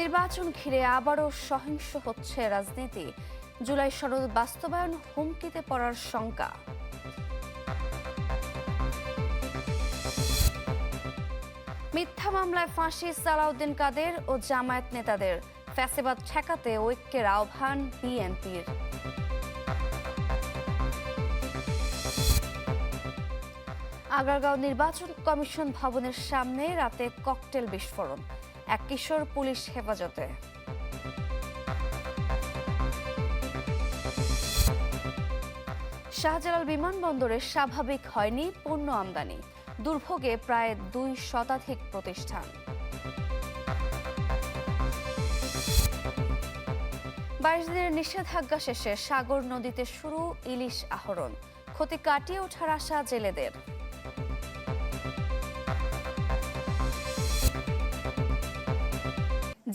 নির্বাচন ঘিরে আবারও সহিংস হচ্ছে রাজনীতি। জুলাই সনদ বাস্তবায়ন হুমকিতে পড়ার শঙ্কা। মিথ্যা মামলায় ফাঁসি সালাউদ্দিন কাদের ও জামায়াত নেতাদের। ফ্যাসিবাদ ঠেকাতে ঐক্যের আহ্বান বিএনপির। আগারগাঁও নির্বাচন কমিশন ভবনের সামনে রাতে ককটেল বিস্ফোরণ। এক কিশোর পুলিশ হেফাজতে। শাহজালাল বিমানবন্দরে স্বাভাবিক হয়নি পণ্য আমদানি, দুর্ভোগে প্রায় দুই শতাধিক প্রতিষ্ঠান। বাইশ দিনের নিষেধাজ্ঞা শেষে সাগর নদীতে শুরু ইলিশ আহরণ, ক্ষতি কাটিয়ে ওঠার আশা জেলেদের।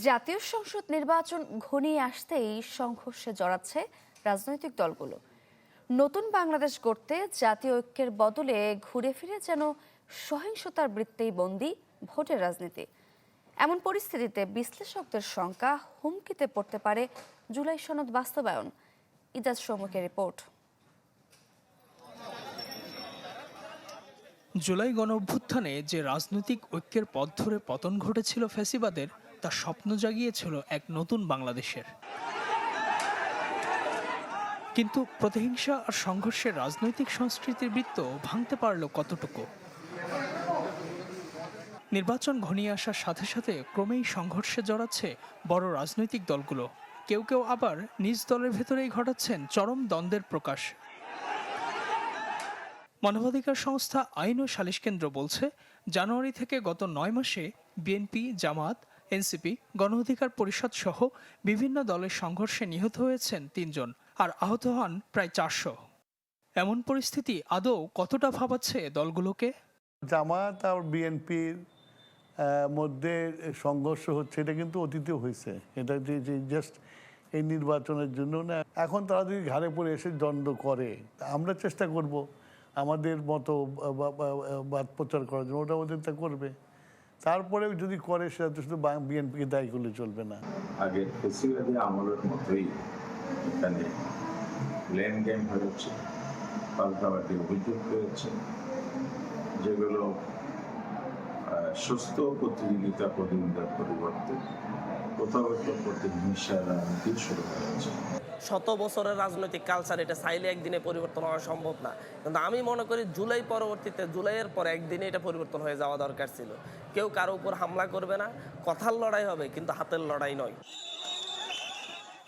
জাতীয় সংসদ নির্বাচন ঘনিয়ে আসতেই সংঘর্ষে জড়াচ্ছে রাজনৈতিক দলগুলো। নতুন বাংলাদেশ গড়তে জাতীয় ঐক্যের বদলে ঘুরে ফিরে যেন সহিংসতার বৃত্তেই বন্দী ভোটের রাজনীতি। এমন পরিস্থিতিতে বিশ্লেষকদের শঙ্কা হুমকিতে পড়তে পারে জুলাই সনদ বাস্তবায়ন। ইজাজ সৌমুখের রিপোর্ট। জুলাই গণ অভ্যুত্থানে যে রাজনৈতিক ঐক্যের পথ ধরে পতন ঘটেছিল ফ্যাসিবাদের তা স্বপ্ন জাগিয়েছিল এক নতুন বাংলাদেশের। কিন্তু প্রতিহিংসা আর সংঘর্ষের রাজনৈতিক সংস্কৃতির বৃত্ত ভাঙতে পারল কতটুকু? নির্বাচন ঘনিয়ে আসার সাথে সাথে ক্রমেই সংঘর্ষে জড়াচ্ছে বড় রাজনৈতিক দলগুলো। কেউ কেউ আবার নিজ দলের ভেতরেই ঘটাচ্ছেন চরম দ্বন্দ্বের প্রকাশ। মানবাধিকার সংস্থা আইন ও সালিশ কেন্দ্র বলছে, জানুয়ারি থেকে গত নয় মাসে বিএনপি, জামাত এনসিপি গণ অধিকার পরিষদ সহ বিভিন্ন দলের সংঘর্ষে নিহত হয়েছেন তিনজন আর আহত হন প্রায় চারশো। এমন পরিস্থিতি আদৌ কতটা ভাবাচ্ছে দলগুলোকে? জামাত আর বিএনপির মধ্যে সংঘর্ষ হচ্ছে, এটা কিন্তু অতীতে হয়েছে। এটা যে জাস্ট এই নির্বাচনের জন্য না, এখন তারা যদি ঘাড়ে পড়ে এসে দ্বন্দ্ব করে, আমরা চেষ্টা করব আমাদের মতো বাদ প্রচার করার জন্য, ওটা ওদের তা করবে। তারপরে যদি করে সেটা তো শুধু বিএনপিকে দায়ী করলে চলবে না। আগের ফেসিবাদী আমলের মতোই এখানে লেন গেম হয়েছে পাল্টাপাল্টি অভিযোগ হয়েছে। যেগুলো সুস্থ প্রতিযোগিতা প্রতিযোগিতার পরিবর্তে কোথাও কোথাও প্রতিহিংসার রাজনীতি শুরু হয়েছে। শত বছরের রাজনৈতিক কালচার এটা চাইলে একদিনে পরিবর্তন হওয়া সম্ভব না। কিন্তু আমি মনে করি জুলাই পরবর্তীতে জুলাইয়ের পর একদিনে এটা পরিবর্তন হয়ে যাওয়া দরকার ছিল। কেউ কারও উপর হামলা করবে না কথার লড়াই হবে কিন্তু হাতের লড়াই নয়।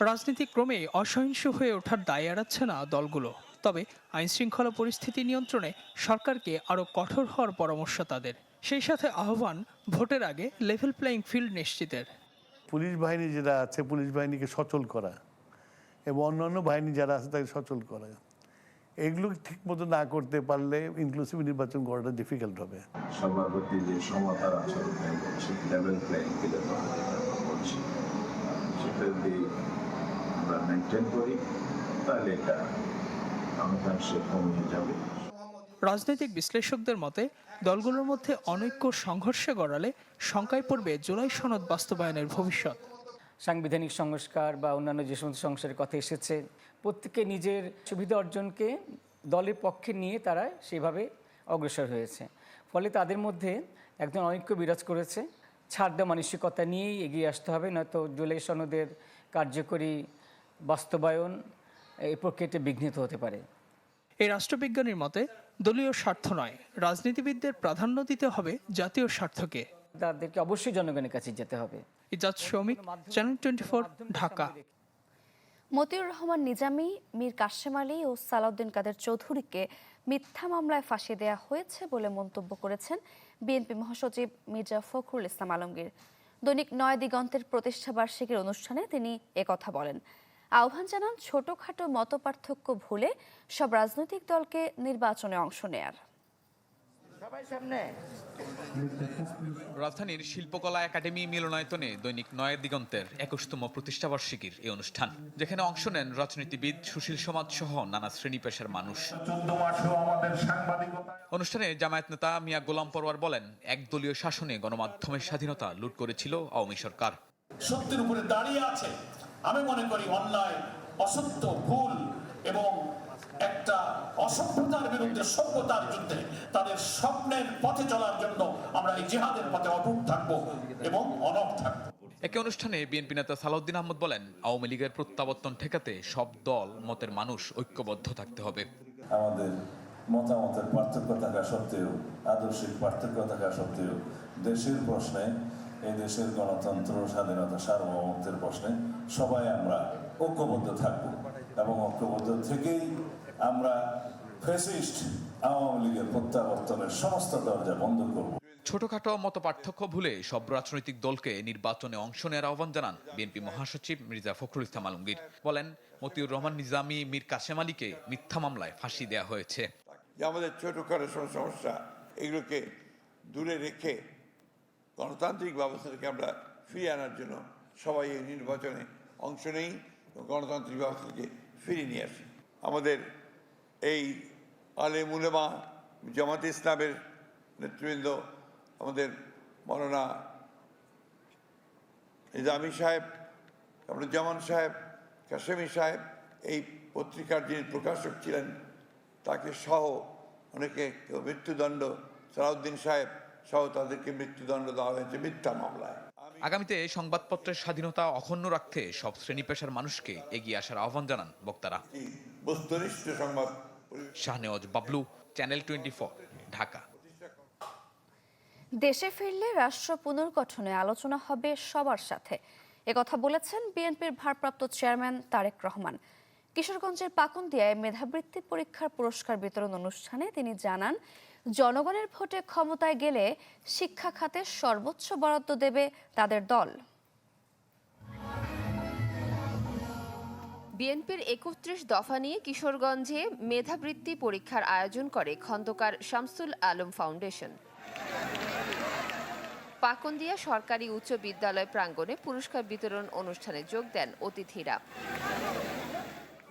রাজনীতি ক্রমে অসহিংস হয়ে ওঠার দায় এড়াচ্ছে না দলগুলো। তবে আইনশৃঙ্খলা পরিস্থিতি নিয়ন্ত্রণে সরকারকে আরও কঠোর হওয়ার পরামর্শ তাদের। সেই সাথে আহ্বান ভোটের আগে লেভেল প্লেয়িং ফিল্ড নিশ্চিতের। পুলিশ বাহিনী যেটা আছে পুলিশ বাহিনীকে সচল করা এবং অন্যান্য বাহিনী যারা আছে তাকে সচল করা। এগুলো ঠিক মতো না করতে পারলে ইনক্লুসিভ নির্বাচন করাটা ডিফিকাল্ট হবে। সবার প্রতি যে সমতার আচরণ লেভেল প্লেইং ফিল্ডের কথা বলছি। সেটা যদি আমরা মেনটেন করি তাহলে এটা অনেকাংশে কমিয়ে যাবে। রাজনৈতিক বিশ্লেষকদের মতে দলগুলোর মধ্যে অনৈক্য সংঘর্ষে গড়ালে শঙ্কায় পড়বে জুলাই সনদ বাস্তবায়নের ভবিষ্যৎ। সাংবিধানিক সংস্কার বা অন্যান্য যে সমস্ত সংস্কারের কথা এসেছে প্রত্যেকে নিজের সুবিধা অর্জনকে দলের পক্ষে নিয়ে তারা সেভাবে অগ্রসর হয়েছে। ফলে তাদের মধ্যে একজন ঐক্য বিরাজ করেছে। ছাড় দেওয়া মানসিকতা নিয়েই এগিয়ে আসতে হবে নয়তো জুলাই সনদের কার্যকরী বাস্তবায়ন এই প্রক্রিয়াটি বিঘ্নিত হতে পারে। এই রাষ্ট্রবিজ্ঞানীর মতে দলীয় স্বার্থ নয় রাজনীতিবিদদের প্রাধান্য দিতে হবে জাতীয় স্বার্থকে। তাদেরকে অবশ্যই জনগণের কাছে যেতে হবে। ইজাজ শ্রমিক চ্যানেল টোয়েন্টি ঢাকা। মতিউর রহমান নিজামী, মীর কাশেম আলী ও সালাউদ্দিন কাদের চৌধুরীকে মিথ্যা মামলায় ফাঁসি দেওয়া হয়েছে বলে মন্তব্য করেছেন বিএনপি মহাসচিব মির্জা ফখরুল ইসলাম আলমগীর। দৈনিক নয় দিগন্তের প্রতিষ্ঠা বার্ষিকীর অনুষ্ঠানে তিনি একথা বলেন। আহ্বান জানান ছোটখাটো মতপার্থক্য ভুলে সব রাজনৈতিক দলকে নির্বাচনে অংশ নেয়ার। রাজধানীর শিল্পকলা একাডেমি মিলনায়তনে দৈনিক নয়ের দিগন্তের একুশতম প্রতিষ্ঠাবার্ষিকীর এই অনুষ্ঠান। যেখানে অংশ নেন রাজনীতিবিদ সুশীল সমাজ সহ নানা শ্রেণি পেশার মানুষ। অনুষ্ঠানে জামায়াত নেতা মিয়া গোলাম পরওয়ার বলেন একদলীয় শাসনে গণমাধ্যমের স্বাধীনতা লুট করেছিল আওয়ামী সরকার। সত্যের উপরে দাঁড়িয়ে আছে আমি মনে করি অন্যায় অসত্য ভুল এবং একটা অসভ্যতার বিরুদ্ধে সভ্যতার যুদ্ধে তাদের স্বপ্নের পথে চলার জন্য আমরা এই জিহাদের পথে অটুট থাকব এবং অনট থাকব। একে অনুষ্ঠানে বিএনপি নেতা সালাউদ্দিন আহমদ বলেন আওয়ামী লীগের প্রত্যাবর্তন ঠেকাতে সব দল মতের মানুষ ঐক্যবদ্ধ থাকতে হবে। আমাদের মতামতের পার্থক্য থাকা সত্ত্বেও আদর্শিক পার্থক্য থাকা সত্ত্বেও দেশের প্রশ্নে এই দেশের গণতন্ত্র স্বাধীনতা সার্বভৌমত্বের প্রশ্নে সবাই আমরা ঐক্যবদ্ধ থাকব এবং ঐক্যবদ্ধ থেকেই আমরা ফেসিস্ট আওয়ামী লীগের প্রত্যাবর্তনের সমস্ত দরজা বন্ধ করব। ছোটখাটো মত পার্থক্য ভুলে সব রাজনৈতিক দলকে নির্বাচনে অংশ নেওয়ার আহ্বান জানান বিএনপি মহাসচিব মির্জা ফখরুল ইসলাম আলমগীর। বলেন মতিউর রহমান নিজামী মীর কাশেম আলীকে মিথ্যা মামলায় ফাঁসি দেওয়া হয়েছে। যে আমাদের ছোটোখাটো সব সমস্যা এগুলোকে দূরে রেখে গণতান্ত্রিক ব্যবস্থা থেকে আমরা ফিরিয়ে আনার জন্য সবাই এই নির্বাচনে অংশ নেই এবং গণতান্ত্রিক ব্যবস্থাকে ফিরিয়ে নিয়ে আসি। আমাদের এই আলে মুলেমা জামাত ইসলামের নেতৃবৃন্দ আমাদের মৌলানা নিজামী সাহেব জামান সাহেব কাশেমি সাহেব এই পত্রিকার যিনি প্রকাশক ছিলেন তাকে সহ অনেকে কেউ মৃত্যুদণ্ড সালাউদ্দিন সাহেব সহ তাদেরকে মৃত্যুদণ্ড দেওয়া হয়েছে মিথ্যা মামলায়। আগামীতে সংবাদপত্রের স্বাধীনতা অক্ষুণ্ণ রাখতে সব শ্রেণি পেশার মানুষকে এগিয়ে আসার আহ্বান জানান বক্তারা। বস্তুনিষ্ঠ সংবাদ শাহনেওয়াজ বাবলু, চ্যানেল টোয়েন্টি ঢাকা। দেশে ফিরলে রাষ্ট্র পুনর্গঠনে আলোচনা হবে সবার সাথে। একথা বলেছেন বিএনপির ভারপ্রাপ্ত চেয়ারম্যান তারেক রহমান। কিশোরগঞ্জের পাকুন্দিয়ায় মেধাবৃত্তি পরীক্ষার পুরস্কার বিতরণ অনুষ্ঠানে তিনি জানান, জনগণের ভোটে ক্ষমতায় গেলে শিক্ষা খাতে সর্বোচ্চ বরাদ্দ দেবে তাদের দল। বিএনপির একত্রিশ দফা নিয়ে কিশোরগঞ্জে মেধাবৃত্তি পরীক্ষার আয়োজন করে খন্দকার শামসুল আলম ফাউন্ডেশন। পাকন্দিয়া সরকারি উচ্চ বিদ্যালয় প্রাঙ্গণে পুরস্কার বিতরণ অনুষ্ঠানে যোগ দেন অতিথিরা।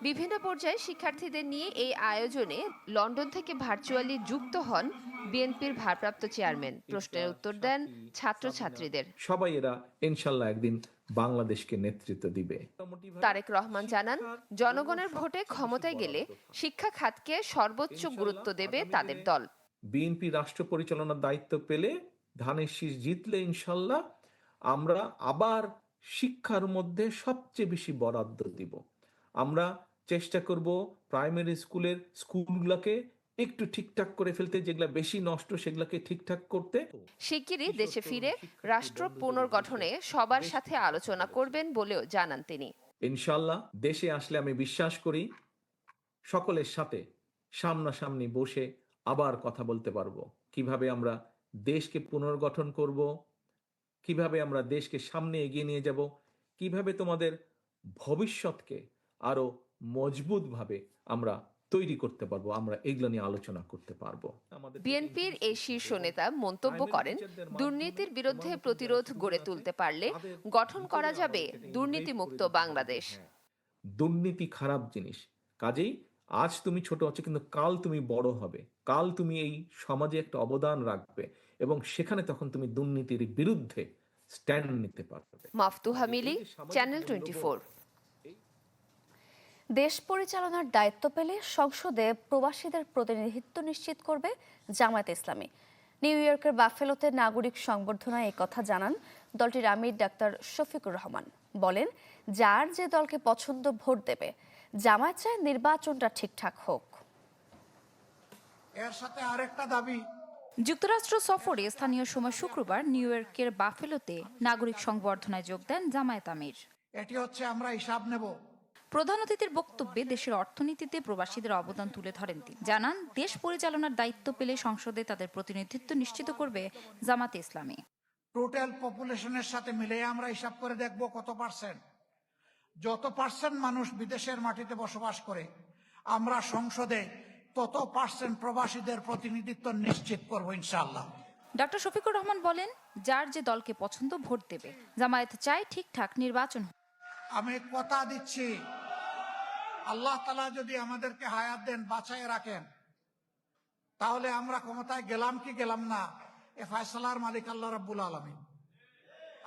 বিভিন্ন পর্যায়ে শিক্ষার্থীদের নিয়ে এই আয়োজনে লন্ডন থেকে ভার্চুয়ালি যুক্ত হন বিএনপির ভারপ্রাপ্ত চেয়ারম্যান। প্রশ্নের উত্তর দেন ছাত্রছাত্রীদের। সবাই এরা ইনশাল্লাহ একদিন বাংলাদেশকে নেতৃত্ব দিবে। তারেক রহমান জানান জনগণের ভোটে ক্ষমতায় গেলে শিক্ষা খাতকে সর্বোচ্চ গুরুত্ব দেবে তাদের দল। বিএনপি রাষ্ট্র পরিচালনার দায়িত্ব পেলে ধানের শীষ জিতলে ইনশাল্লাহ আমরা আবার শিক্ষার মধ্যে সবচেয়ে বেশি বরাদ্দ দিব। আমরা চেষ্টা করব প্রাইমারি স্কুলের স্কুলগুলোকে একটু ঠিকঠাক করে ফেলতে যেগুলা বেশি নষ্ট সেগুলোকে ঠিকঠাক করতে। শিগগিরই দেশে ফিরে রাষ্ট্র পুনর্গঠনে সবার সাথে আলোচনা করবেন বলেও জানান তিনি। ইনশাল্লাহ দেশে আসলে আমি বিশ্বাস করি সকলের সাথে সামনাসামনি বসে আবার কথা বলতে পারব। কীভাবে আমরা দেশকে পুনর্গঠন করব কীভাবে আমরা দেশকে সামনে এগিয়ে নিয়ে যাব কীভাবে তোমাদের ভবিষ্যৎকে আরও মজবুতভাবে আমরা তৈরি করতে পারব আমরা এগুলো নিয়ে আলোচনা করতে পারব। বিএনপির এই শীর্ষ নেতা মন্তব্য করেন দুর্নীতির বিরুদ্ধে প্রতিরোধ গড়ে তুলতে পারলে গঠন করা যাবে দুর্নীতিমুক্ত বাংলাদেশ। দুর্নীতি খারাপ জিনিস। কাজেই আজ তুমি ছোট আছো কিন্তু কাল তুমি বড় হবে। কাল তুমি এই সমাজে একটা অবদান রাখবে এবং সেখানে তখন তুমি দুর্নীতির বিরুদ্ধে স্ট্যান্ড নিতে পারবে। মাফতুহা মিলি চ্যানেল টোয়েন্টি দেশ পরিচালনার দায়িত্ব পেলে সংসদে প্রবাসীদের প্রতিনিধিত্ব নিশ্চিত করবে জামায়াত ইসলামী। নিউ ইয়র্কের বাফেলোতে নাগরিক সংবর্ধনায় এই কথা জানান দলটির আমির ডাক্তার শফিকুর রহমান। বলেন যার যে দলকে পছন্দ ভোট দেবে জামায়াত চায় নির্বাচনটা ঠিকঠাক হোক। এর সাথে আরেকটা দাবি। যুক্তরাষ্ট্র সফরে স্থানীয় সময় শুক্রবার নিউ ইয়র্কের বাফেলোতে নাগরিক সংবর্ধনায় যোগ দেন জামায়াত আমির। এটি হচ্ছে আমরা হিসাব নেব। প্রধান অতিথির বক্তব্যে দেশের অর্থনীতিতে প্রবাসীদের অবদান তুলে ধরেন তিনি। জানান দেশ পরিচালনার দায়িত্ব পেলে সংসদে তাদের প্রতিনিধিত্ব নিশ্চিত করবে জামাতে ইসলামী। টোটাল পপুলেশনের সাথে মিলে আমরা হিসাব করে দেখব কত পার্সেন্ট যত পার্সেন্ট মানুষ বিদেশের মাটিতে বসবাস করে আমরা সংসদে তত পার্সেন্ট প্রবাসীদের প্রতিনিধিত্ব নিশ্চিত করব ইনশাআল্লাহ। ডক্টর শফিকুর রহমান বলেন যার যে দলকে পছন্দ ভোট দেবে জামায়াত চায় ঠিকঠাক নির্বাচন আমি কথা দিচ্ছি আল্লাহ তালা যদি আমাদেরকে হায়াত দেন বাঁচায় রাখেন তাহলে আমরা ক্ষমতায় গেলাম কি গেলাম না এ ফয়সালার মালিক আল্লাহ রাব্বুল আলমিন।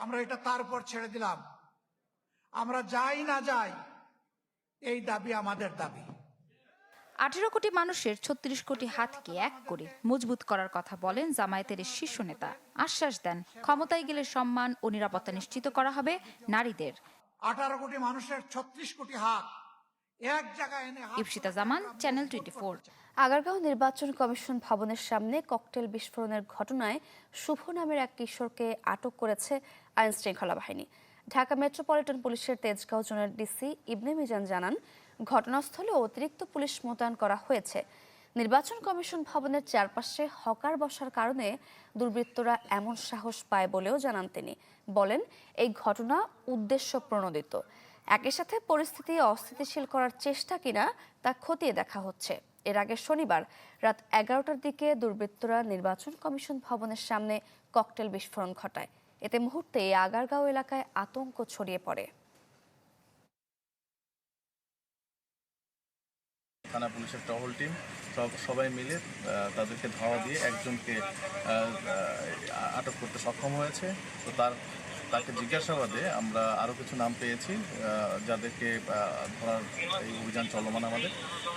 আমরা এটা তার উপর ছেড়ে দিলাম। আমরা যাই না যাই এই দাবি আমাদের দাবি। আঠেরো কোটি মানুষের ছত্রিশ কোটি হাতকে এক করে মজবুত করার কথা বলেন জামায়াতের শীর্ষ নেতা। আশ্বাস দেন ক্ষমতায় গেলে সম্মান ও নিরাপত্তা নিশ্চিত করা হবে নারীদের। আঠারো কোটি মানুষের ছত্রিশ কোটি হাত এক জায়গায় এনে হাত ইপসিতা জামান চ্যানেল টোয়েন্টি আগারগাঁও নির্বাচন কমিশন ভবনের সামনে ককটেল বিস্ফোরণের ঘটনায় শুভ নামের এক কিশোরকে আটক করেছে আইন শৃঙ্খলা বাহিনী। ঢাকা মেট্রোপলিটন পুলিশের তেজগাঁও জোনের ডিসি ইবনে মিজান জানান ঘটনাস্থলে অতিরিক্ত পুলিশ মোতায়েন করা হয়েছে। নির্বাচন কমিশন ভবনের চারপাশে হকার বসার কারণে দুর্বৃত্তরা এমন সাহস পায় বলেও জানান তিনি। বলেন এই ঘটনা উদ্দেশ্য প্রণোদিত একই সাথে পরিস্থিতি অস্থিতিশীল করার চেষ্টা কিনা তা খতিয়ে দেখা হচ্ছে। এর আগে শনিবার রাত এগারোটার দিকে দুর্বৃত্তরা নির্বাচন কমিশন ভবনের সামনে ককটেল বিস্ফোরণ ঘটায়। এতে মুহূর্তে আগারগাঁও এলাকায় আতঙ্ক ছড়িয়ে পড়ে। থানা পুলিশের টহল টিম, সব, সবাই মিলে তাদেরকে ধাওয়া দিয়ে একজনকে আটক করতে সক্ষম হয়েছে। তো তার তাকে জিজ্ঞাসাবাদে আমরা আরও কিছু নাম পেয়েছি যাদেরকে ধরার এই অভিযান চলমান আমাদের।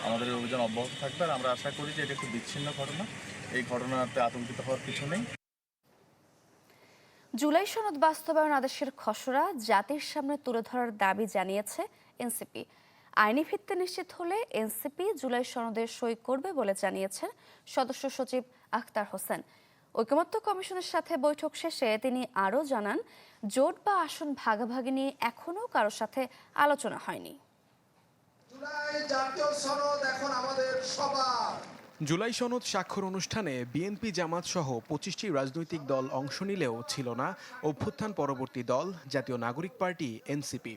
আমাদের এই অভিযান অব্যাহত থাকবে আর আমরা আশা করি যে এটা একটু বিচ্ছিন্ন ঘটনা। এই ঘটনাতে আতঙ্কিত হওয়ার কিছু নেই। জুলাই সনদ বাস্তবায়ন আদেশের খসড়া জাতির সামনে তুলে ধরার দাবি জানিয়েছে এনসিপি। আইনি ভিত্তি নিশ্চিত হলে এনসিপি জুলাই সনদে সই করবে বলে জানিয়েছেন সদস্য সচিব আখতার হোসেন। ঐকমত্য কমিশনের সাথে বৈঠক শেষে তিনি আরও জানান জোট বা আসন ভাগাভাগি নিয়ে এখনও কারোর সাথে আলোচনা হয়নি। জাতীয় সনদ এখন আমাদের সবার। জুলাই সনদ স্বাক্ষর অনুষ্ঠানে বিএনপি জামাত সহ পঁচিশটি রাজনৈতিক দল অংশ নিলেও ছিল না। অভ্যুত্থান পরবর্তী দল জাতীয় নাগরিক পার্টি এনসিপি।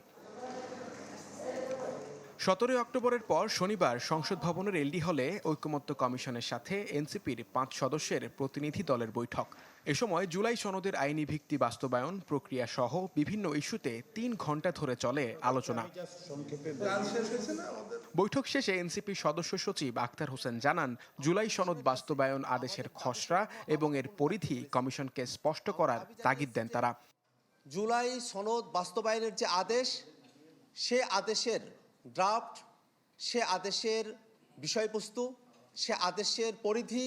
সতেরোই অক্টোবরের পর শনিবার সংসদ ভবনের এলডি হলে ঐকমত্য কমিশনের সাথে এনসিপির পাঁচ সদস্যের প্রতিনিধি দলের বৈঠক। এ সময় জুলাই সনদের আইনি ভিত্তি বাস্তবায়ন প্রক্রিয়া সহ বিভিন্ন ইস্যুতে তিন ঘণ্টা ধরে চলে আলোচনা। বৈঠক শেষে এনসিপি সদস্য সচিব আক্তার হোসেন জানান, জুলাই সনদ বাস্তবায়ন আদেশের খসড়া এবং এর পরিধি কমিশনকে স্পষ্ট করার তাগিদ দেন তারা। জুলাই সনদ বাস্তবায়নের যে আদেশ, সে আদেশের ড্রাফট সে আদেশের বিষয়বস্তু, সে আদেশের পরিধি,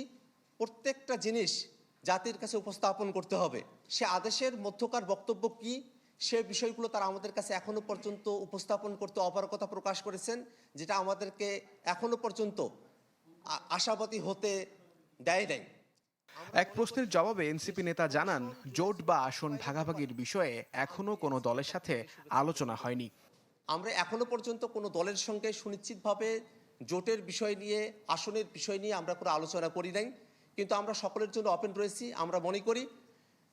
প্রত্যেকটা জিনিস জাতির কাছে উপস্থাপন করতে হবে। সে আদেশের মধ্যকার বক্তব্য কি, সে বিষয়গুলো তারা আমাদের কাছে এখনও পর্যন্ত উপস্থাপন করতে অপারগতা প্রকাশ করেছেন, যেটা আমাদেরকে এখনও পর্যন্ত আশাবাদী হতে দেয় নাই। এক প্রশ্নের জবাবে এনসিপি নেতা জানান, জোট বা আসন ভাগাভাগির বিষয়ে এখনও কোনো দলের সাথে আলোচনা হয়নি। আমরা এখনও পর্যন্ত কোনো দলের সঙ্গে সুনিশ্চিতভাবে জোটের বিষয় নিয়ে, আসনের বিষয় নিয়ে আমরা কোনো আলোচনা করি নাই। কিন্তু আমরা সকলের জন্য ওপেন রয়েছি। আমরা মনে করি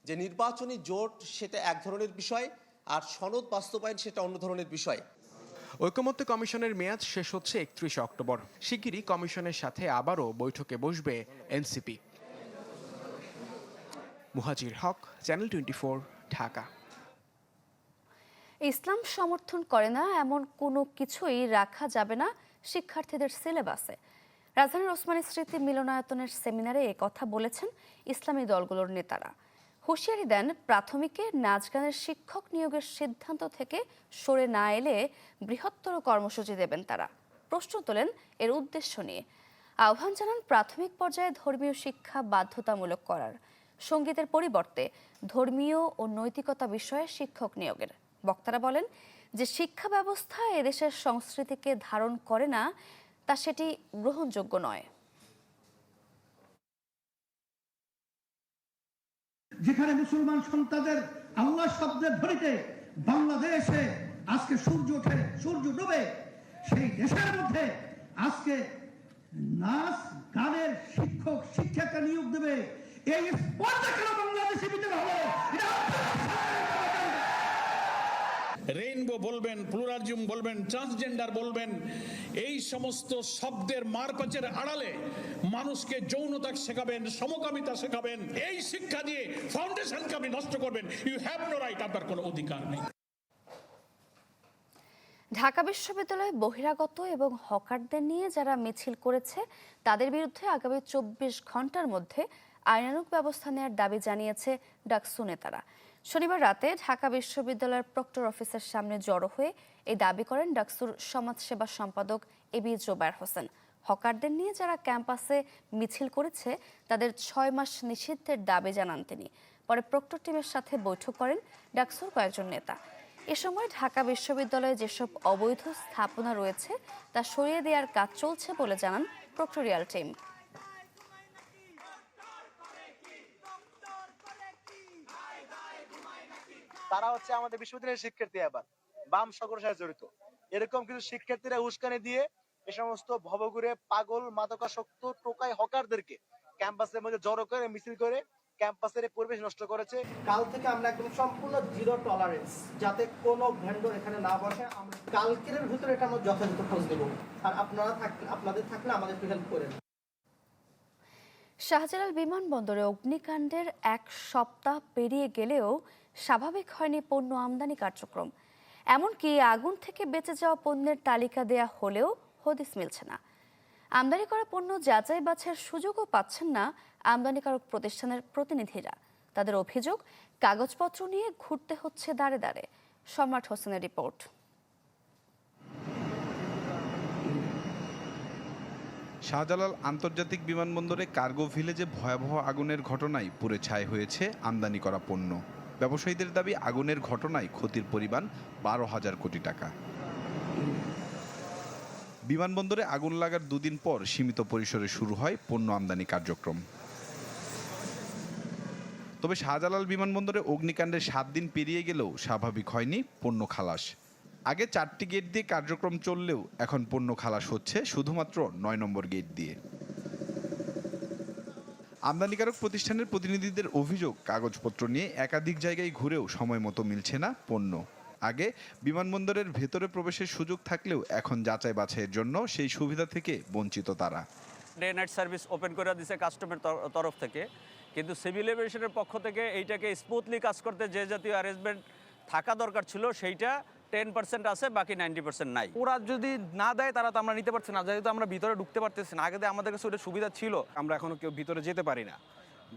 যে নির্বাচনী জোট সেটা এক ধরনের বিষয় আর সনদ বাস্তবায়ন সেটা অন্য ধরনের বিষয়। ঐকমত্য কমিশনের মেয়াদ শেষ হচ্ছে একত্রিশ অক্টোবর। শিগগিরই কমিশনের সাথে আবারও বৈঠকে বসবে NCP. Muhajir Haque, channel twenty Dhaka. Islam সমর্থন করে না, এমন কোনো কিছুই রাখা যাবে না শিক্ষার্থীদের সিলেবাসে। রাজধানীর ওসমানী স্মৃতি মিলনায়তনের সেমিনারে কথা বলেছেন ইসলামী দলগুলোর নেতারা। হুঁশিয়ারি দেন প্রাথমিকে নাচ গানের শিক্ষক নিয়োগের সিদ্ধান্ত থেকে সরে না এলে বৃহত্তর কর্মসূচি দেবেন তারা। প্রশ্ন তোলেন এর উদ্দেশ্য নিয়ে। আহ্বান জানান প্রাথমিক পর্যায়ে ধর্মীয় শিক্ষা বাধ্যতামূলক করার। সঙ্গীতের পরিবর্তে ধর্মীয় ও নৈতিকতা বিষয়ে শিক্ষক নিয়োগের। বক্তারা বলেন যে শিক্ষা ব্যবস্থা এদেশের সংস্কৃতিকে ধারণ করে না, তা সেটি গ্রহণযোগ্য নয়। যেখানে মুসলমান সন্তানদের আল্লাহ শব্দের ধরিতে বাংলাদেশে আজকে সূর্য ওঠে, সূর্য ডুবে, সেই দেশের মধ্যে আজকে নাচ গানের শিক্ষক, শিক্ষাকে নিয়োগ দেবে। এই স্পর্ধা কেন বাংলাদেশের ভিতরে হবে? রেইনবো বলবেন প্লুরালিজম বলবেন ট্রান্সজেন্ডার বলবেন, এই সমস্ত শব্দের মারপেচের আড়ালে মানুষকে যৌনতা শেখাবেন, সমকামিতা শেখাবেন, এই শিক্ষা দিয়ে ফাউন্ডেশনকে আপনি নষ্ট করবেন। ইউ হ্যাভ নো রাইট আপনার কোনো অধিকার নেই। ঢাকা বিশ্ববিদ্যালয়ে বহিরাগত এবং হকারদের নিয়ে যারা মিছিল করেছে, তাদের বিরুদ্ধে আগামী চব্বিশ ঘণ্টার মধ্যে আইনানুগ ব্যবস্থা নেওয়ার দাবি জানিয়েছে ডাকসু নেতারা। শনিবার রাতে ঢাকা বিশ্ববিদ্যালয়ের প্রক্টর অফিসের সামনে জড়ো হয়ে এই দাবি করেন ডাকসুর সমাজসেবা সম্পাদক এবি জোবায়ের হোসেন। হকারদের নিয়ে যারা ক্যাম্পাসে মিছিল করেছে, তাদের ছয় মাস নিষিদ্ধের দাবি জানান তিনি। পরে প্রক্টর টিমের সাথে বৈঠক করেন ডাকসুর কয়েকজন নেতা। এ সময় ঢাকা বিশ্ববিদ্যালয়ে যেসব অবৈধ স্থাপনা রয়েছে, তা সরিয়ে দেওয়ার কাজ চলছে বলে জানান প্রক্টোরিয়াল টিম। তারা হচ্ছে আমাদের বিশ্ববিদ্যালয়ের শিক্ষার্থী আবার বাম সকলের সাথে জড়িত। এরকম কিছু শিক্ষার্থীরা উস্কানি দিয়ে এ সমস্ত ভবঘুরে পাগল মাদকাসক্ত টোকাই হকারদেরকে ক্যাম্পাসের মধ্যে জড়ো করে মিছিল করে ক্যাম্পাসের পরিবেশ নষ্ট করেছে। কাল থেকে আমরা একদম সম্পূর্ণ জিরো টলারেন্স যাতে কোনো ভেন্ডর এখানে না বসে আমরা কালকের ভিতরে এটা আমরা যথাযথ খোঁজ দেবো আর আপনারা থাকলে আপনাদের থাকলে আমাদের একটু হেল্প করেন। শাহজালাল বিমানবন্দরে অগ্নিকাণ্ডের এক সপ্তাহ পেরিয়ে গেলেও স্বাভাবিক হয়নি পণ্য আমদানি কার্যক্রম। এমনকি আগুন থেকে বেঁচে যাওয়া পণ্যের তালিকা দেয়া হলেও হদিস মিলছে না। আমদানি করা পণ্য যাচাই বাছাইয়ের সুযোগও পাচ্ছেন না আমদানিকারক প্রতিষ্ঠানের প্রতিনিধিরা। তাদের অভিযোগ, কাগজপত্র নিয়ে ঘুরতে হচ্ছে দাঁড়ে দাঁড়ে। সম্রাট হোসেনের রিপোর্ট। শাহজালাল আন্তর্জাতিক বিমানবন্দরে কার্গো ভিলেজে ভয়াবহ আগুনের ঘটনায় পুড়ে ছাই হয়েছে আমদানি করা পণ্য। ব্যবসায়ীদের দাবি, আগুনের ঘটনায় ক্ষতির পরিমাণ বারো হাজার কোটি টাকা। বিমানবন্দরে আগুন লাগার দুদিন পর সীমিত পরিসরে শুরু হয় পণ্য আমদানি কার্যক্রম। তবে শাহজালাল বিমানবন্দরে অগ্নিকাণ্ডের সাত দিন পেরিয়ে গেলেও স্বাভাবিক হয়নি পণ্য খালাস। আগে চারটি গেট দিয়ে কার্যক্রম চললেও এখন পণ্য খালাস হচ্ছে শুধুমাত্র নয় নম্বর গেট দিয়ে। আমদানিকারক প্রতিষ্ঠানের প্রতিনিধিদের অভিযোগ, কাগজপত্র নিয়ে একাধিক জায়গায় ঘুরেও সময় মতো মিলছে না পণ্য। আগে বিমানবন্দরের ভেতরে প্রবেশের সুযোগ থাকলেও এখন যাচাই বাছাইয়ের জন্য সেই সুবিধা থেকে বঞ্চিত তারা। ডে সার্ভিস ওপেন করে দিছে কাস্টমের তরফ থেকে। কিন্তু সিভিল এভিয়েশনের পক্ষ থেকে এইটাকে স্মুথলি কাজ করতে যে জাতীয় অ্যারেঞ্জমেন্ট থাকা দরকার ছিল, সেইটা টেন পার্সেন্ট আছে বাকি নাইনটি পার্সেন্ট নাই। ওরা যদি না দেয় তারা তো আমরা নিতে পারছি না। যেহেতু আমরা ভিতরে ঢুকতে পারতেছি না আগে আমাদের কাছে ওটা সুবিধা ছিল আমরা এখনও কেউ ভিতরে যেতে পারি না।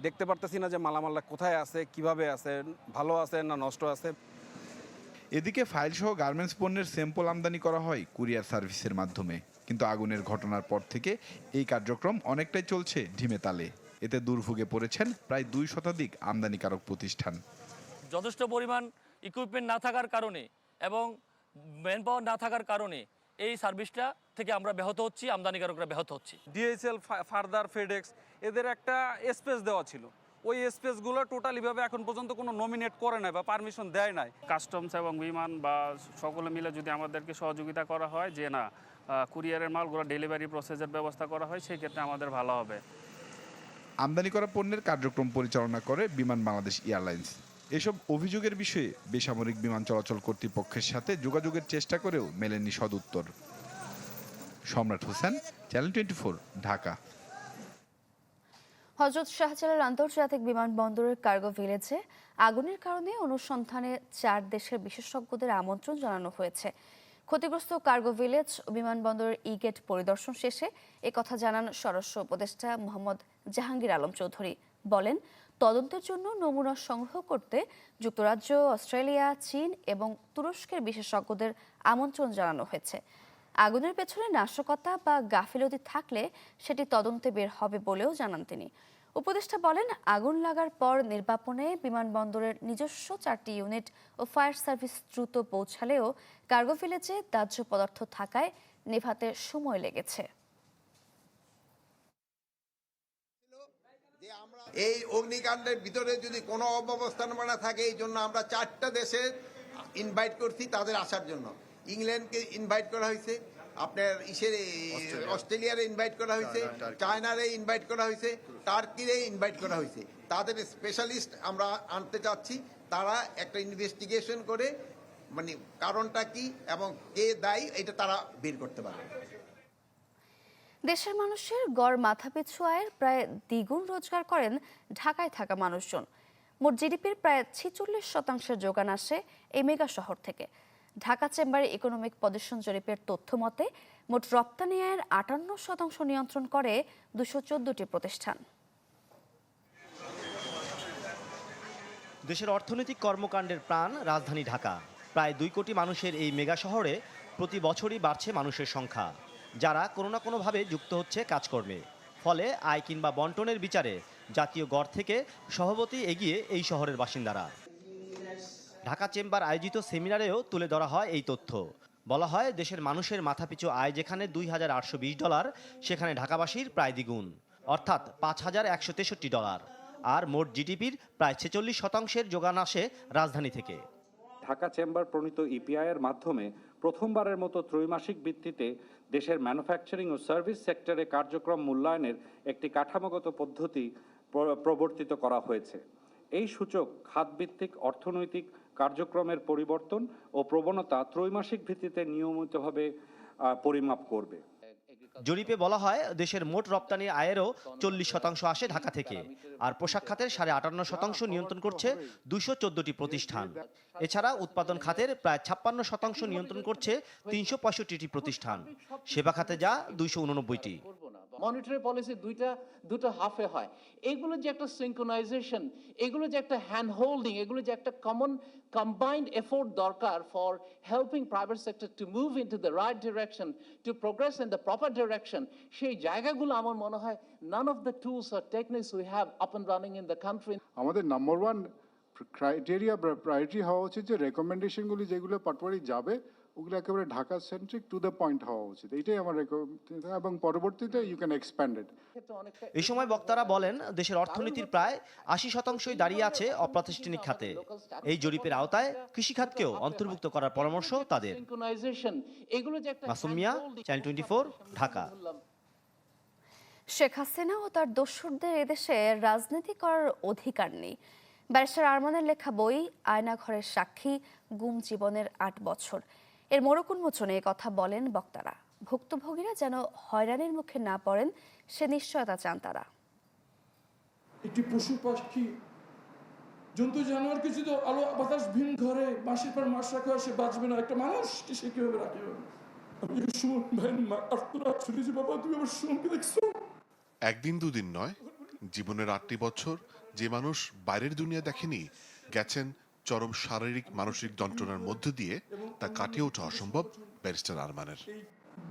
দেখতে পারতেছি না যে মালামাল্লা কোথায় আছে কীভাবে আছে ভালো আছে না নষ্ট আছে। এদিকে ফাইলসহ গার্মেন্টস পণ্যের স্যাম্পল আমদানি করা হয় কুরিয়ার সার্ভিসের মাধ্যমে। কিন্তু আগুনের ঘটনার পর থেকে এই কার্যক্রম অনেকটাই চলছে ঢিমে তালে। এতে দুর্ভোগে পড়েছেন প্রায় দুই শতাধিক আমদানিকারক প্রতিষ্ঠান। যথেষ্ট পরিমাণ ইকুইপমেন্ট না থাকার কারণে এবং ম্যান পাওয়ার না থাকার কারণে এই সার্ভিসটা থেকে আমরা ব্যাহত হচ্ছি আমদানিকারকরা ব্যাহত হচ্ছি। ডিএইচএল ফার্দার ফেডেক্স এদের একটা স্পেস দেওয়া ছিল। ওই স্পেসগুলো টোটালিভাবে এখন পর্যন্ত কোনো নমিনেট করে নাই বা পারমিশন দেয় নাই। কাস্টমস এবং বিমান বা সকলে মিলে যদি আমাদেরকে সহযোগিতা করা হয় যে না কুরিয়ারের মালগুলো ডেলিভারি প্রসেসের ব্যবস্থা করা হয় সেই ক্ষেত্রে আমাদের ভালো হবে। আমদানি করা পণ্যের কার্যক্রম পরিচালনা করে বিমান বাংলাদেশ এয়ারলাইন্স। এসব অভিযোগের বিষয়ে বেসামরিক বিমান চলাচল কর্তৃপক্ষের সাথে যোগাযোগের চেষ্টা করেও মেলেনি সদুত্তর সম্রাট হোসেন চ্যানেল টোয়েন্টি ঢাকা। হজরত শাহজালাল আন্তর্জাতিক বিমানবন্দরের কার্গো ভিলেজে আগুনের কারণে অনুসন্ধানে চার দেশের বিশেষজ্ঞদের আমন্ত্রণ জানানো হয়েছে। ক্ষতিগ্রস্ত কার্গো ভিলেজ বিমানবন্দরের ই গেট পরিদর্শন শেষে কথা জানান স্বরাষ্ট্র উপদেষ্টা মোহাম্মদ জাহাঙ্গীর আলম চৌধুরী। বলেন তদন্তের জন্য নমুনা সংগ্রহ করতে যুক্তরাজ্য, অস্ট্রেলিয়া, চীন এবং তুরস্কের বিশেষজ্ঞদের আমন্ত্রণ জানানো হয়েছে। আগুনের পেছনে নাশকতা বা গাফিলতি থাকলে সেটি তদন্তে বের হবে বলেও জানান তিনি। উপদেষ্টা বলেন, আগুন লাগার পর নির্বাপনে বিমানবন্দরের নিজস্ব চারটি ইউনিট ও ফায়ার সার্ভিস দ্রুত পৌঁছালেও কার্গো ভিলেজে দাহ্য পদার্থ থাকায় নেভাতে সময় লেগেছে। এই অগ্নিকাণ্ডের ভিতরে যদি কোনো অব্যবস্থান অব্যবস্থাপনা থাকে এই জন্য আমরা চারটা দেশে ইনভাইট করছি তাদের আসার জন্য। ইংল্যান্ডকে ইনভাইট করা হয়েছে আপনার ইসের অস্ট্রেলিয়ারে ইনভাইট করা হয়েছে চায়নারে ইনভাইট করা হয়েছে টার্কিরে ইনভাইট করা হয়েছে। তাদের স্পেশালিস্ট আমরা আনতে চাচ্ছি তারা একটা ইনভেস্টিগেশন করে মানে কারণটা কি এবং কে দায়ী এটা তারা বের করতে পারবে। দেশের মানুষের গড় মাথাপিছু আয়ের প্রায় দ্বিগুণ রোজগার করেন ঢাকায় থাকা মানুষজন। মোট জিডিপির প্রায় ছিচল্লিশ শতাংশের যোগান আসে এই মেগা শহর থেকে। ঢাকা চেম্বারে ইকোনমিক পজিশন জরিপের তথ্য মতে, মোট রপ্তানি আয়ের আটান্ন শতাংশ নিয়ন্ত্রণ করে দুশো চোদ্দটি প্রতিষ্ঠান। দেশের অর্থনৈতিক কর্মকাণ্ডের প্রাণ রাজধানী ঢাকা। প্রায় দুই কোটি মানুষের এই মেগা শহরে প্রতি বছরই বাড়ছে মানুষের সংখ্যা। যারা কোনো না কোনোভাবে যুক্ত হচ্ছে কাজকর্মে। ফলে আয় কিংবা বন্টনের বিচারে জাতীয় গড় থেকে সভাপতি এগিয়ে এই শহরের বাসিন্দারা। ঢাকা চেম্বার আয়োজিত সেমিনারেও তুলে ধরা হয় এই তথ্য। বলা হয়, দেশের মানুষের মাথাপিছু আয় যেখানে দুই হাজার আটশো বিশ ডলার, সেখানে ঢাকাবাসীর প্রায় দ্বিগুণ। অর্থাৎ পাঁচ হাজার একশো তেষট্টি ডলার। আর মোট জিডিপির প্রায় ছেচল্লিশ শতাংশের যোগান আসে রাজধানী থেকে। ঢাকা চেম্বার প্রণীত ইপিআই এর মাধ্যমে প্রথমবারের মতো ত্রৈমাসিক ভিত্তিতে দেশের ম্যানুফ্যাকচারিং ও সার্ভিস সেক্টরে কার্যক্রম মূল্যায়নের একটি কাঠামোগত পদ্ধতি প্র- প্রবর্তিত করা হয়েছে। এই সূচক খাতভিত্তিক অর্থনৈতিক কার্যক্রমের পরিবর্তন ও প্রবণতা ত্রৈমাসিক ভিত্তিতে নিয়মিতভাবে পরিমাপ করবে। জরিপে বলা হয়, দেশের মোট রপ্তানি আয়েরও চল্লিশ শতাংশ আসে ঢাকা থেকে। আর পোশাক খাতের সাড়ে আটান্ন শতাংশ নিয়ন্ত্রণ করছে দুশো প্রতিষ্ঠান। এছাড়া উৎপাদন খাতের প্রায় ছাপ্পান্ন শতাংশ নিয়ন্ত্রণ করছে তিনশো পঁয়ষট্টিটি প্রতিষ্ঠান। সেবা খাতে যা দুইশো উননব্বইটি। মনিটারি পলিসি দুইটা দুটো হাফে হয়। এগুলো যে একটা সিঙ্ক্রোনাইজেশন এগুলো যে একটা হ্যান্ড হোল্ডিং এগুলো যে একটা কমন কম্বাইন্ড এফোর্ট দরকার for helping private sector to move in to the right direction to progress in the proper direction সেই জায়গাগুলো আমার মনে হয় none of the tools R techniques we have up and running in the country আমাদের number one criteria priority হওয়া উচিত যে রেকমেন্ডেশনগুলি যেগুলো পাটওয়ারি যাবে ওগুলো একেবারে Dhaka centric to the point হওয়া উচিত। এইটাই আমার এবং পরবর্তীতে ইউ ক্যান এক্সপ্যান্ডেড এই সময় বক্তারা বলেন দেশের অর্থনীতির প্রায় আশি শতাংশই দাঁড়িয়ে আছে অপ্রাতিষ্ঠানিক খাতে। এই জরিপের আওতায় কৃষিখাতকেও অন্তর্ভুক্ত করার পরামর্শ তাদের। Masum Mia channel twenty Dhaka. Sheikh Hasina ও তার দস্যুরদের এদেশে রাজনীতি করার অধিকার নেই। ব্যারিস্টার আরমানের লেখা বই আয়নাঘরের সাক্ষী গুম জীবনের আট বছর। এর মোড়ক উন্মোচনে কথা বলেন বক্তারা। ভুক্তভোগীরা যেন হয়রানির মুখে না পড়েন সে নিশ্চয়তা চান তারা। একটি পশু পাখি জন্তু জানোয়ারকে যদি আলো বাতাস ভিন ঘরে মাসের পর মাস রাখা সে বাঁচবে না। একটা মানুষকে সে কীভাবে রাখে? আমি সুমন ভাইয়ের মা আর্তনাদ শুনেছি বাবা তুমি আমার সুমনকে দেখছ? একদিন দুদিন নয় জীবনের আটটি বছর যে মানুষ বাইরের দুনিয়া দেখেনি গেছেন চরম শারীরিক মানসিক যন্ত্রণার মধ্য দিয়ে তা কাটিয়ে ওঠা অসম্ভব ব্যারিস্টার আরমানের।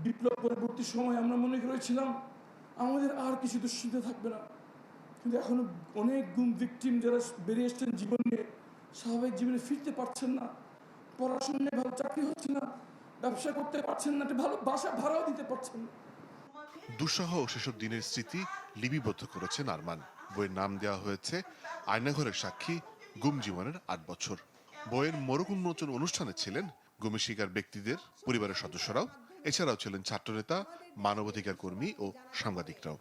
বিপ্লব পরবর্তী সময় আমরা মনে করেছিলাম আমাদের আর কিছু দুশ্চিন্তা থাকবে না। কিন্তু এখনও অনেক গুম ভিকটিম যারা বেরিয়ে এসছেন জীবন নিয়ে স্বাভাবিক জীবনে ফিরতে পারছেন না। পড়াশোনা ভালো চাকরি হচ্ছে না ব্যবসা করতে পারছেন না একটা ভালো বাসা ভাড়াও দিতে পারছেন না। দুঃসহ সেসব দিনের স্মৃতি লিপিবদ্ধ করেছেন আরমান। বইয়ের নাম দেওয়া হয়েছে আয়নাঘরের সাক্ষী গুম জীবনের আট বছর। বইয়ের মোড়ক উন্মোচন অনুষ্ঠানে ছিলেন গুমের শিকার ব্যক্তিদের পরিবারের সদস্যরাও এছাড়াও ছিলেন ছাত্রনেতা মানবাধিকার কর্মী ও সাংবাদিকরাও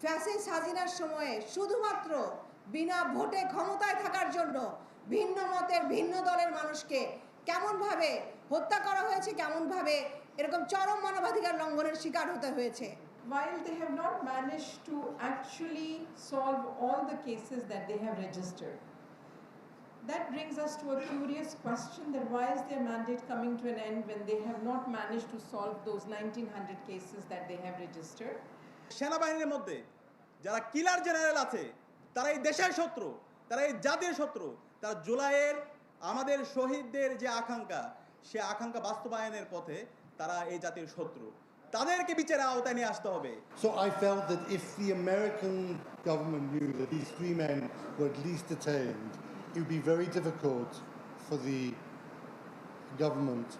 ফ্যাসিস্ট হাজিনার সময়ে শুধুমাত্র বিনা ভোটে ক্ষমতায় থাকার জন্য ভিন্ন মতের ভিন্ন দলের মানুষকে কেমনভাবে হত্যা করা হয়েছে কেমনভাবে এরকম চরম মানবাধিকার লঙ্ঘনের শিকার হতে হয়েছে while they have not managed to actually solve all the cases that they have registered. That brings us to a curious question that why is their mandate coming to an end when they have not managed to solve those 1900 cases that they have registered? সেনাবাহিনীর মধ্যে যারা কিলার general আছে তারা এই দেশের শত্রু তারা এই জাতির শত্রু তারা জুলাইয়ের আমাদের শহীদদের যে আকাঙ্ক্ষা সে আকাঙ্ক্ষা বাস্তবায়নের পথে তারা এই জাতির শত্রু তাদেরকে বিচারের আওতায় নিয়ে আসতে হবে So I felt that if the American government knew that these three men were at least detained, it would be very difficult for the government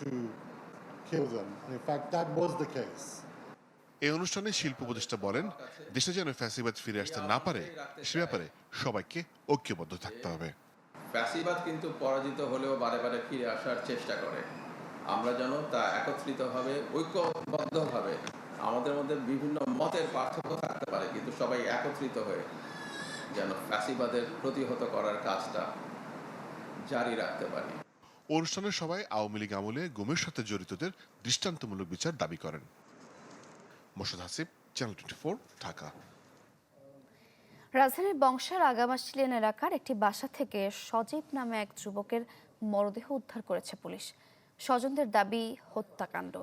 to kill them. And in fact, that was the case. এই অনুষ্ঠানে শিল্প উপদেষ্টা বলেন দেশে যেন ফ্যাসিবাদ ফিরে আসতে না পারে সে ব্যাপারে সবাইকে ঐক্যবদ্ধ থাকতে হবে ফ্যাসিবাদ কিন্তু পরাজিত হলেও বারে বারে ফিরে আসার চেষ্টা করে আমরা যেন তা একত্রিতভাবে ঐক্যবদ্ধভাবে আমাদের মধ্যে বিভিন্ন মতের পার্থক্য থাকতে পারে কিন্তু সবাই একত্রিত হয়ে যেন ফ্যাসিবাদের প্রতিহত করার কাজটা জারি রাখতে পারি। অনুষ্ঠানে সবাই আওয়ামী লীগ আমলে গুমের সাথে জড়িতদের দৃষ্টান্তমূলক বিচার দাবি করেন। Morshed Hasib channel twenty Dhaka. রাজধানীর বংশার আগামাশিলিয়ান এলাকার একটি বাসা থেকে সজীব নামে এক যুবকের মরদেহ উদ্ধার করেছে পুলিশ। স্বজনদের দাবি হত্যাকাণ্ড।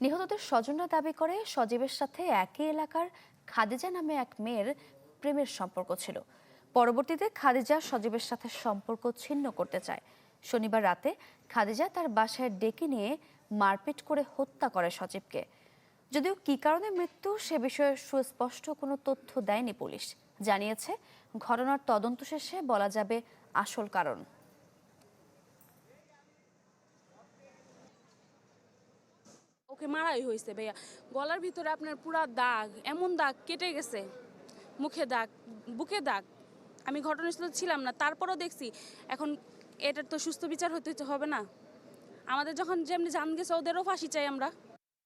নিহতদের স্বজনরা দাবি করে সজীবের সাথে একই এলাকার খাদিজা নামে এক মেয়ের প্রেমের সম্পর্ক ছিল। পরবর্তীতে খাদিজা সজীবের সাথে সম্পর্ক ছিন্ন করতে চায়। শনিবার রাতে খাদিজা তার বাসায় ডেকে নিয়ে মারপিট করে হত্যা করে সজীবকে। যদিও কী কারণে মৃত্যু সে বিষয়ে সুস্পষ্ট কোনো তথ্য দেয়নি পুলিশ। জানিয়েছে, ঘটনার তদন্ত শেষে বলা যাবে আসল কারণ। ওকে মারাই হয়েছে ভাইয়া। গলার ভিতরে আপনার পুরা দাগ, এমন দাগ কেটে গেছে। মুখে দাগ, বুকে দাগ। আমি ঘটনাস্থলে ছিলাম না, তারপরও দেখছি, এখন এটার তো সুস্থ বিচার হতে হবে না। আমাদের যখন যেমনি জান গেছে ওদেরও ফাঁসি চাই আমরা।